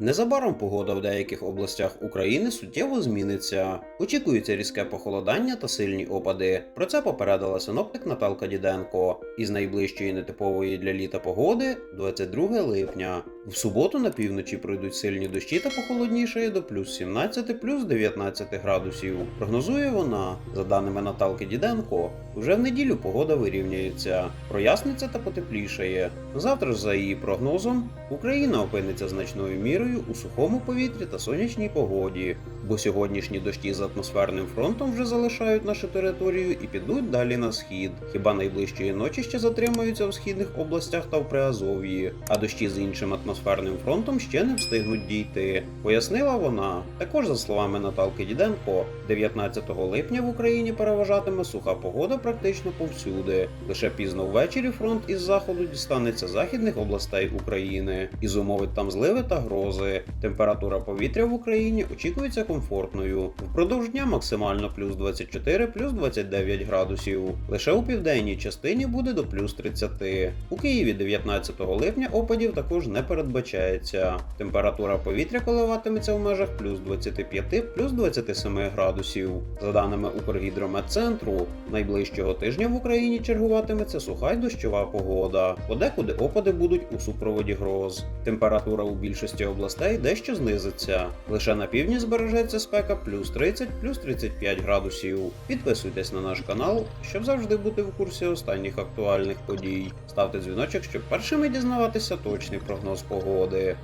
Незабаром погода в деяких областях України суттєво зміниться. Очікується різке похолодання та сильні опади. Про це попередила синоптик Наталка Діденко. Із найближчої нетипової для літа погоди 22 липня. В суботу на півночі пройдуть сильні дощі та похолоднішає до плюс 17 плюс 19 градусів. Прогнозує вона, за даними Наталки Діденко, вже в неділю погода вирівняється, проясниться та потеплішає. Завтра ж, за її прогнозом, Україна опиниться значною мірою у сухому повітрі та сонячній погоді, бо сьогоднішні дощі з атмосферним фронтом вже залишають нашу територію і підуть далі на схід. Хіба найближчої ночі ще затримаються в східних областях та в Приазов'ї, а дощі з іншим атмосферним фронтом ще не встигнуть дійти. Пояснила вона. Також, за словами Наталки Діденко, 19 липня в Україні переважатиме суха погода практично повсюди. Лише пізно ввечері фронт із заходу дістанеться західних областей України і зумовить там зливи та грози. Температура повітря в Україні очікується комфортною. Впродовж дня максимально плюс 24, плюс 29 градусів. Лише у південній частині буде до плюс 30. У Києві 19 липня опадів також не передбачається. Температура повітря коливатиметься в межах плюс 25, плюс 27 градусів. За даними Укргідрометцентру, найближчого тижня в Україні чергуватиметься суха й дощова погода. Подекуди опади будуть у супроводі гроз. Температура у більшості областей дещо знизиться. Лише на півдні збережеться спека плюс 30, плюс 35 градусів. Підписуйтесь на наш канал, щоб завжди бути в курсі останніх актуальних подій. Ставте дзвіночок, щоб першими дізнаватися точний прогноз погоди.